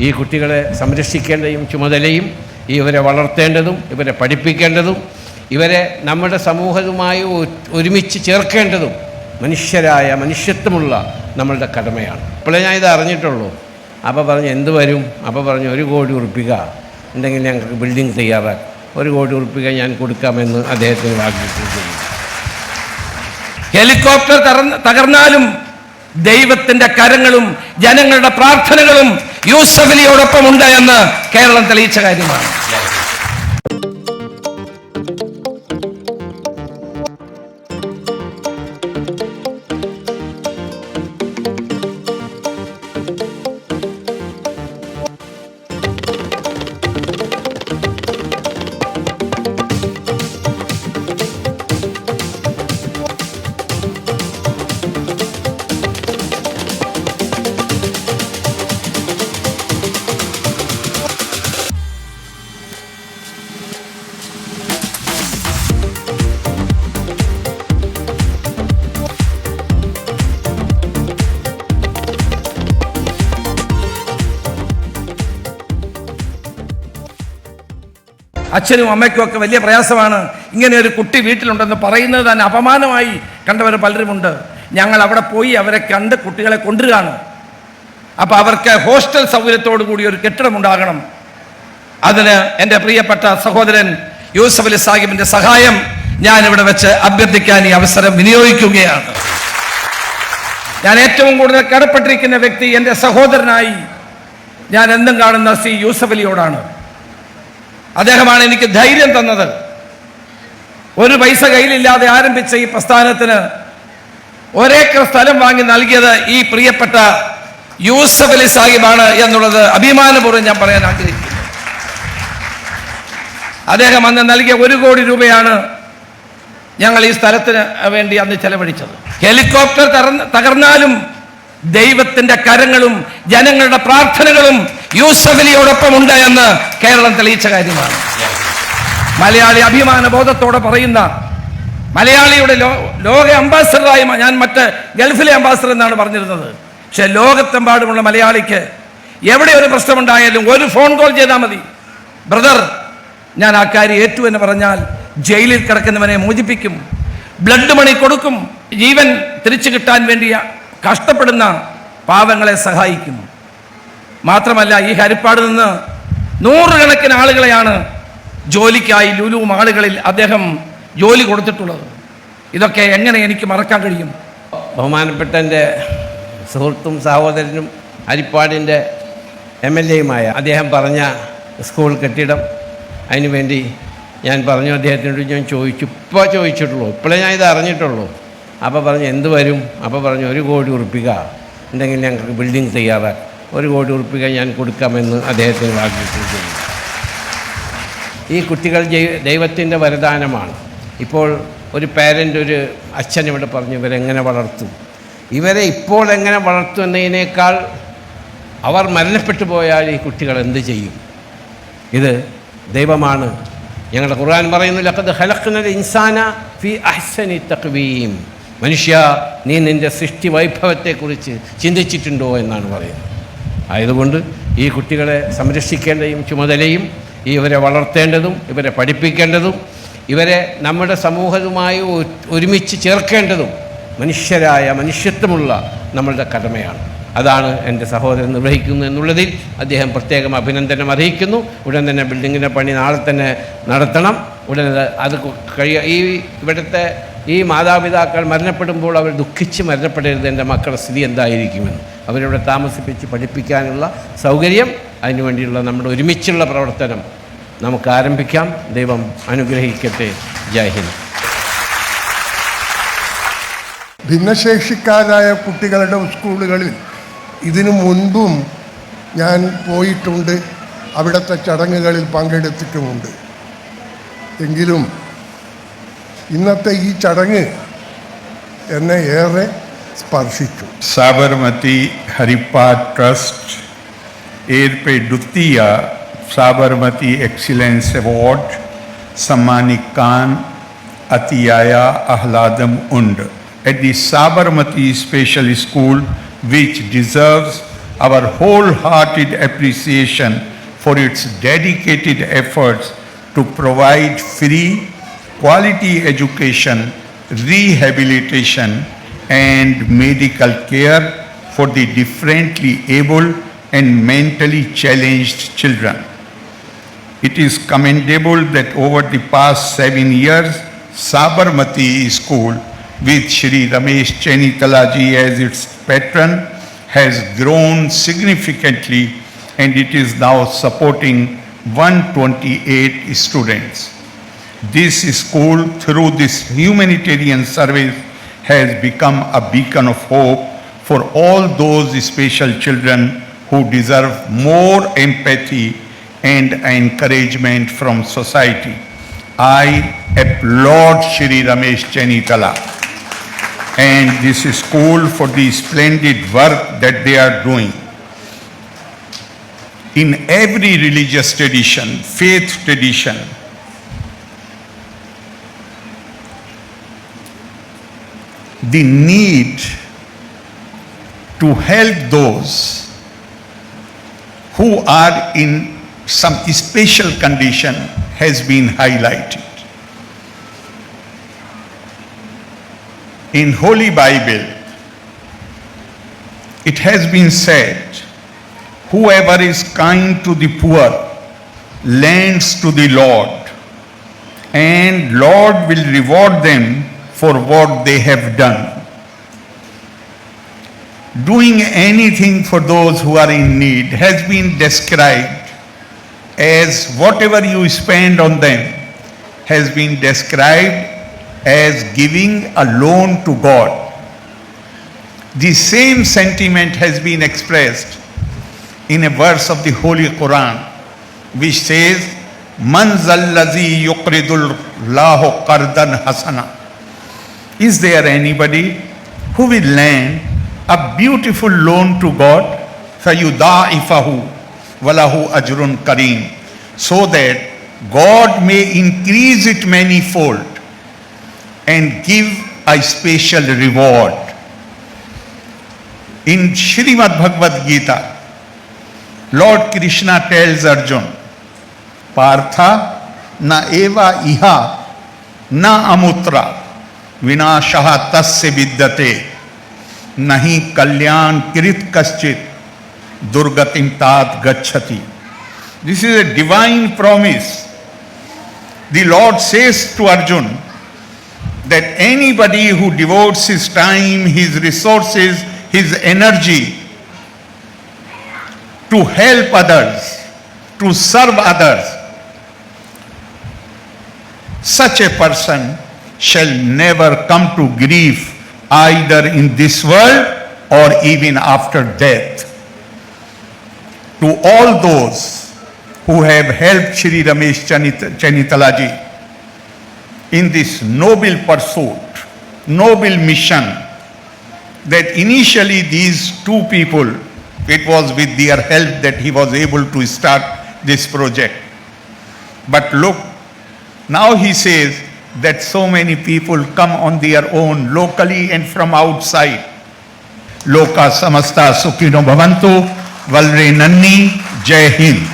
ഈ കുട്ടികളെ സംരക്ഷിക്കേണ്ടതും ചുമതലയും ഇവരെ വളർത്തേണ്ടതും ഇവരെ പഠിപ്പിക്കേണ്ടതും ഇവരെ നമ്മുടെ സമൂഹവുമായി ഒരുമിച്ച് ചേർക്കേണ്ടതും മനുഷ്യരായ മനുഷ്യത്വമുള്ള നമ്മളുടെ കടമയാണ്. ഇപ്പോഴേ ഞാൻ ഇത് അറിഞ്ഞിട്ടുള്ളൂ. അപ്പോൾ പറഞ്ഞു എന്ത് വരും? അപ്പോൾ പറഞ്ഞു ഒരു കോടി ഉറപ്പിക. ഉണ്ടെങ്കിൽ ഞങ്ങൾക്ക് ബിൽഡിംഗ് തയ്യാറാക്കും. ഒരു കോടി ഉറപ്പിക ഞാൻ കൊടുക്കാമെന്ന് അദ്ദേഹത്തിന് വാഗ്ദാനം ഹെലികോപ്റ്റർ തകർന്നാലും ദൈവത്തിന്റെ കരങ്ങളും ജനങ്ങളുടെ പ്രാർത്ഥനകളും യൂസഫലിയോടൊപ്പം ഉണ്ട് എന്ന് കേരളം തെളിയിച്ച കാര്യമാണ്. അച്ഛനും അമ്മയ്ക്കും ഒക്കെ വലിയ പ്രയാസമാണ്. ഇങ്ങനെ ഒരു കുട്ടി വീട്ടിലുണ്ടെന്ന് പറയുന്നത് തന്നെ അപമാനമായി കണ്ടവർ പലരുമുണ്ട്. ഞങ്ങൾ അവിടെ പോയി അവരെ കണ്ട് കുട്ടികളെ കൊണ്ടുവരികയാണ്. അപ്പോൾ അവർക്ക് ഹോസ്റ്റൽ സൗകര്യത്തോടു കൂടി ഒരു കെട്ടിടം ഉണ്ടാകണം. അതിന് എന്റെ പ്രിയപ്പെട്ട സഹോദരൻ യൂസഫ് അലി സാഹിബിന്റെ സഹായം ഞാൻ ഇവിടെ വെച്ച് അഭ്യർത്ഥിക്കാൻ ഈ അവസരം വിനിയോഗിക്കുകയാണ്. ഞാൻ ഏറ്റവും കൂടുതൽ കടപ്പെട്ടിരിക്കുന്ന വ്യക്തി എന്റെ സഹോദരനായി ഞാൻ എന്തും കാണുന്ന സി യൂസഫ് അലിയോടാണ്. അദ്ദേഹമാണ് എനിക്ക് ധൈര്യം തന്നത്. ഒരു പൈസ കയ്യിലില്ലാതെ ആരംഭിച്ച ഈ പ്രസ്ഥാനത്തിന് ഒരേക്കർ സ്ഥലം വാങ്ങി നൽകിയത് ഈ പ്രിയപ്പെട്ട യൂസഫ് അലി സാഹിബാണ് എന്നുള്ളത് അഭിമാനപൂർവം ഞാൻ പറയാൻ ആഗ്രഹിക്കുന്നു. അദ്ദേഹം അന്ന് നൽകിയ ഒരു കോടി രൂപയാണ് ഞങ്ങൾ ഈ സ്ഥലത്തിന് വേണ്ടി അന്ന് ചെലവഴിച്ചത്. ഹെലികോപ്റ്റർ തകർന്നാലും ദൈവത്തിന്റെ കരങ്ങളും ജനങ്ങളുടെ പ്രാർത്ഥനകളും യൂസഫലിയോടൊപ്പം ഉണ്ട് എന്ന് കേരളം തെളിയിച്ച കാര്യമാണ്. മലയാളി അഭിമാന ബോധത്തോടെ പറയുന്ന മലയാളിയുടെ ലോക അംബാസഡറായി ഞാൻ മറ്റ് ഗൾഫിലെ അംബാസഡർ എന്നാണ് പറഞ്ഞിരുന്നത്. പക്ഷെ ലോകത്തെമ്പാടുമുള്ള മലയാളിക്ക് എവിടെ ഒരു പ്രശ്നമുണ്ടായാലും ഒരു ഫോൺ കോൾ ചെയ്താൽ മതി. ബ്രദർ ഞാൻ ആ കാര്യം ഏറ്റു എന്ന് പറഞ്ഞാൽ ജയിലിൽ കിടക്കുന്നവനെ മോചിപ്പിക്കും. ബ്ലഡ് മണി കൊടുക്കും. ജീവൻ തിരിച്ചു കിട്ടാൻ വേണ്ടി കഷ്ടപ്പെടുന്ന പാവങ്ങളെ സഹായിക്കും. മാത്രമല്ല ഈ ഹരിപ്പാട് നിന്ന് നൂറുകണക്കിന് ആളുകളെയാണ് ജോലിക്കായി ലുലു മാളുകളിൽ അദ്ദേഹം ജോലി കൊടുത്തിട്ടുള്ളത്. ഇതൊക്കെ എങ്ങനെ എനിക്ക് മറക്കാൻ കഴിയും? ബഹുമാനപ്പെട്ട എന്റെ സുഹൃത്തും സഹോദരനും ഹരിപ്പാടിന്റെ എം എൽ എയുമായ അദ്ദേഹം പറഞ്ഞ സ്കൂൾ കെട്ടിടം അതിനുവേണ്ടി ഞാൻ പറഞ്ഞു അദ്ദേഹത്തിനോട് ഞാൻ ചോദിച്ചു ഇപ്പോൾ ചോദിച്ചിട്ടുള്ളൂ ഇപ്പോഴേ ഞാൻ ഇത് അറിഞ്ഞിട്ടുള്ളൂ. അപ്പോൾ പറഞ്ഞു എന്ത് വരും? അപ്പോൾ പറഞ്ഞു ഒരു കോടി ഉറപ്പിക്കുക എന്തെങ്കിലും ഞങ്ങൾക്ക് ബിൽഡിംഗ് തയ്യാറാക്കും. ഒരു കോടി ഉറുപ്പിക ഞാൻ കൊടുക്കാമെന്ന് അദ്ദേഹത്തിന് വാഗ്ദാനം ഈ കുട്ടികൾ ദൈവത്തിന്റെ വരദാനമാണ്. ഇപ്പോൾ ഒരു പാരന്റ് ഒരു അച്ഛൻ ഇവിടെ പറഞ്ഞു ഇവരെങ്ങനെ വളർത്തും? ഇവരെ ഇപ്പോൾ എങ്ങനെ വളർത്തും എന്നതിനേക്കാൾ അവർ മരണപ്പെട്ടു പോയാൽ ഈ കുട്ടികൾ എന്ത് ചെയ്യും? ഇത് ദൈവമാണ്. ഞങ്ങളുടെ ഖുർആൻ പറയുന്നു ലഖദ് ഖലഖ്നൽ ഇൻസാന ഫി അഹ്സനി തഖ്വീം. മനുഷ്യ നീ നിന്റെ സൃഷ്ടി വൈഭവത്തെക്കുറിച്ച് ചിന്തിച്ചിട്ടുണ്ടോ എന്നാണ് പറയുന്നത്. ആയതുകൊണ്ട് ഈ കുട്ടികളെ സംരക്ഷിക്കേണ്ടതും ചുമതലയും ഇവരെ വളർത്തേണ്ടതും ഇവരെ പഠിപ്പിക്കേണ്ടതും ഇവരെ നമ്മുടെ സമൂഹവുമായി ഒരുമിച്ച് ചേർക്കേണ്ടതും മനുഷ്യരായ മനുഷ്യത്വമുള്ള നമ്മളുടെ കടമയാണ്. അതാണ് എന്റെ സഹോദരൻ നിർവഹിക്കുന്നു എന്നുള്ളതിൽ അദ്ദേഹം പ്രത്യേകം അഭിനന്ദനം അറിയിക്കുന്നു ഉടൻ തന്നെ ബിൽഡിങ്ങിന്റെ പണി നാളെ തന്നെ നടത്തണം. ഉടൻ അത് കഴിയ ഈ ഇവിടുത്തെ ഈ മാതാപിതാക്കൾ മരണപ്പെടുമ്പോൾ അവർ ദുഃഖിച്ച് മരണപ്പെടരുത് എന്റെ മക്കളുടെ സ്ഥിതി എന്തായിരിക്കുമെന്ന്. അവരിവിടെ താമസിപ്പിച്ച് പഠിപ്പിക്കാനുള്ള സൗകര്യം അതിനുവേണ്ടിയുള്ള നമ്മുടെ ഒരുമിച്ചുള്ള പ്രവർത്തനം നമുക്ക് ആരംഭിക്കാം. ദൈവം അനുഗ്രഹിക്കട്ടെ. ജയ് ഹിന്ദ്. ഭിന്നശേഷിക്കാരായ കുട്ടികളുടെ സ്കൂളുകളിൽ ഇതിനു മുൻപും ഞാൻ പോയിട്ടുണ്ട്. അവിടുത്തെ ചടങ്ങുകളിൽ പങ്കെടുത്തിട്ടുമുണ്ട്. എങ്കിലും ഇന്നത്തെ ഈ ചടങ്ങ് എന്നെ ഏറെ സ്പർശിച്ചു സാബർമതി ഹരിപ്പാ ട്രസ്റ്റ് ഏർപ്പെ ദ്വിതീയ സാബർമതി എക്സിലൻസ് അവാർഡ് സമ്മാനിക്കാൻ അത്തിയായ അഹ്ലാദം ഉണ്ട് at the Sabarmati Special School, which deserves our wholehearted appreciation for its dedicated efforts to provide free, quality education, rehabilitation, and medical care for the differently able and mentally challenged children. It is commendable that over the past seven years, Sabarmati School, with Sri Ramesh Chenitalaji as its patron, has grown significantly and it is now supporting 128 students. This school, through this humanitarian service, has become a beacon of hope for all those special children who deserve more empathy and encouragement from society. I applaud Shri Ramesh Chenitala and this school for the splendid work that they are doing. In every religious tradition, faith tradition, the need to help those who are in some special condition has been highlighted. In Holy Bible, it has been said, whoever is kind to the poor lends to the Lord, and Lord will reward them for what they have done. Doing anything for those who are in need has been described as whatever you spend on them has been described as giving a loan to God. The same sentiment has been expressed in a verse of the Holy Quran which says, Man zallazi yuqridul lahu qardan hasana. Is there anybody who will lend a beautiful loan to God? فَيُضَاعِفَهُ وَلَهُ أَجْرٌ kareem, So that God may increase it manifold and give a special reward. In Srimad Bhagavad Gita, Lord Krishna tells Arjun, Partha na eva iha na amutra विनाश तस्य विद्यते। नहीं कल्याण कृत कश्चित दुर्गतिम तात गच्छति। This is a divine promise the Lord says to Arjuna that anybody who devotes his time his resources his energy to help others to serve others such a person shall never come to grief either in this world or even after death. To all those who have helped Shri Ramesh Chanit- Chanitalaji in this noble pursuit, noble mission, that initially these two people, it was with their help that he was able to start this project. But look, now he says that so many people come on their own locally and from outside. Loka samasta bhavantu, valre nanni, jai hind.